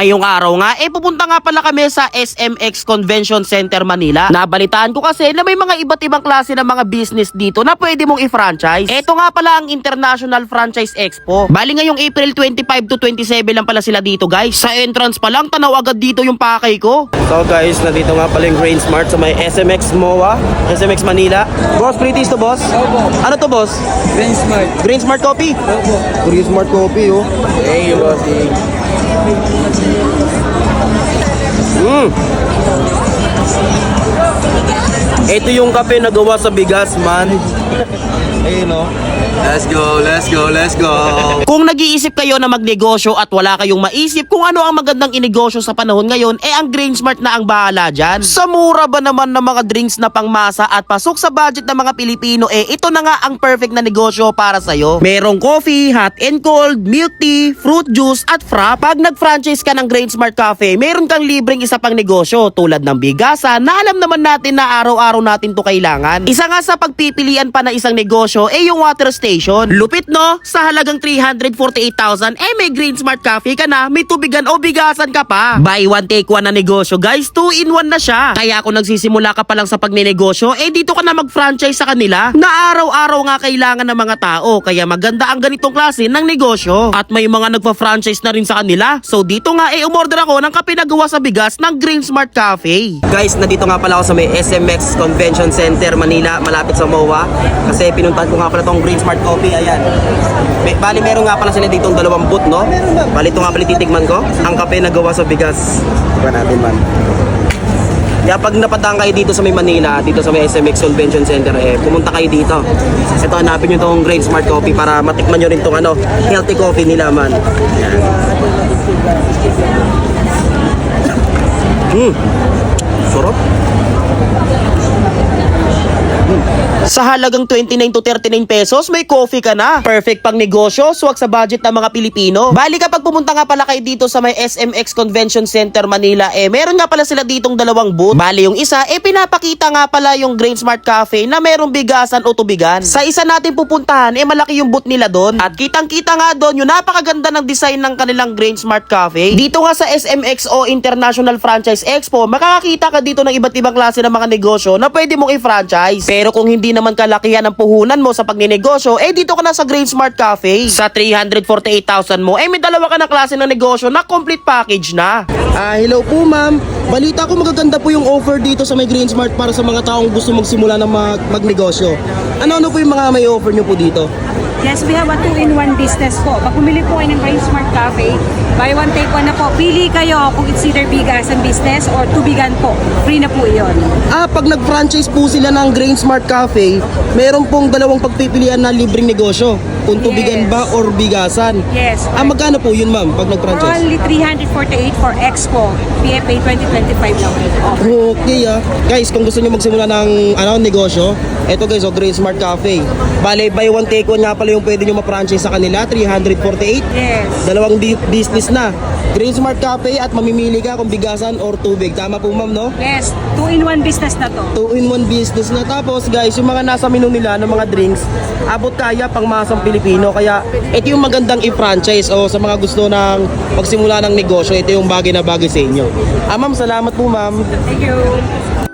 Ngayong araw nga, eh pupunta nga pala kami sa SMX Convention Center Manila. Nabalitaan ko kasi na may mga iba't ibang klase ng mga business dito na pwede mong i-franchise. Ito nga pala ang International Franchise Expo. Bali ngayong April 25 to 27 lang pala sila dito guys. Sa entrance pa lang, tanaw agad dito yung pakay ko. So guys, nandito nga pala yung Grain Smart sa may SMX MOA, SMX Manila. Boss, pretty to boss? Opo. Ano to boss? Green Smart. Green Smart Coffee? Opo. Green Smart Coffee oh. Hey, bossing. Mm. Ito yung kape na gawa sa bigas man. Ayun oh. Let's go, let's go, let's go. Kung nag-iisip kayo na magnegosyo at wala kayong maisip kung ano ang magandang inegosyo sa panahon ngayon, eh ang Grain Smart na ang bahala dyan. Sa mura ba naman ng mga drinks na pangmasa at pasok sa budget ng mga Pilipino, eh ito na nga ang perfect na negosyo para sa'yo. Merong coffee, hot and cold, milk tea, fruit juice at frap. Pag nag-franchise ka ng Grain Smart Cafe, meron kang libreng isa pang negosyo tulad ng bigasan na alam naman natin na araw-araw natin to kailangan. Isa nga sa pagpipilian pa na isang negosyo, eh yung water station. Lupit no? Sa halagang 348,000, eh may Green Smart Cafe ka na, may tubigan o bigasan ka pa. Buy one take one na negosyo guys, 2 in 1 na siya. Kaya kung nagsisimula ka pa lang sa pagnenegosyo, eh dito ka na mag-franchise sa kanila na araw-araw nga kailangan ng mga tao. Kaya maganda ang ganitong klase ng negosyo. At may mga nagpa-franchise na rin sa kanila. So dito nga eh umorder ako ng kape na gawa sa bigas ng Green Smart Cafe. Guys, nandito nga pala ako sa may SMX Convention Center Manila, malapit sa MOA. Kasi pinuntahan ko nga pala tong Green Smart Coffee, ayan. May, bali, meron nga pala sila ditong dalawang booth, no? Bali, ito nga pala titigman ko. Ang kape na gawa sa bigas. Tignan natin man. Kaya pag napadaan kayo dito sa may Manila, dito sa may SMX Convention Center, eh, pumunta kayo dito. Ito, hanapin nyo tong Green Smart Coffee para matikman nyo rin tong ano, healthy coffee nila, man. Mm. Sarap. Sa halagang 29 to 39 pesos, may coffee ka na. Perfect pang negosyo, swak sa budget ng mga Pilipino. Bali kapag pumunta nga pala kayo dito sa may SMX Convention Center Manila, eh meron nga pala sila ditong dalawang booth. Bali yung isa, eh pinapakita nga pala yung Grain Smart Cafe na merong bigasan o tubigan. Sa isa natin pupuntahan, eh malaki yung booth nila doon. At kitang-kita nga doon yung napakaganda ng design ng kanilang Grain Smart Cafe. Dito nga sa SMX o International Franchise Expo, makakakita ka dito ng iba't ibang klase ng mga negosyo na pwede mong i-franchise. Pero kung hindi naman kalakihan ang puhunan mo sa pagnenegosyo, eh dito ka na sa Grain Smart Cafe. Sa 348,000 mo, eh may dalawa ka na klase ng negosyo na complete package na. Ah, hello po ma'am. Balita ko magaganda po yung offer dito sa may Green Smart para sa mga taong gusto magsimula ng mag magnegosyo. Ano-ano po yung mga may offer nyo po dito? Yes, we have a two-in-one business po. Pag bumili po kayo ng Green Smart Cafe, buy one, take one na po. Pili kayo kung it's either bigasan business or tubigan po. Free na po iyon. Ah, pag nag-franchise po sila ng Grain Smart Cafe, meron pong dalawang pagpipilian na libreng negosyo. Kung tubigan Yes. ba or bigasan. Yes. Ah, magkano po yun ma'am pag nag-franchise? only 348 for Expo. PFA 2025 lang ito. Okay ah. Guys, kung gusto niyo magsimula ng ano, negosyo, eto guys, oh, Green Smart Cafe. Bale, buy one take one nga pala yung pwede niyo ma-franchise sa kanila, 348. Yes. Dalawang business na. Green Smart Cafe at mamimili ka kung bigasan or tubig. Tama po ma'am, no? Yes, two-in-one business na to. Two-in-one business na. Tapos guys, yung mga nasa menu nila ng mga drinks, abot kaya pang masang Pilipino. Kaya ito yung magandang i-franchise o sa mga gusto ng magsimula ng negosyo, ito yung bagay na bagay sa inyo. Ah ma'am, salamat po ma'am. Thank you.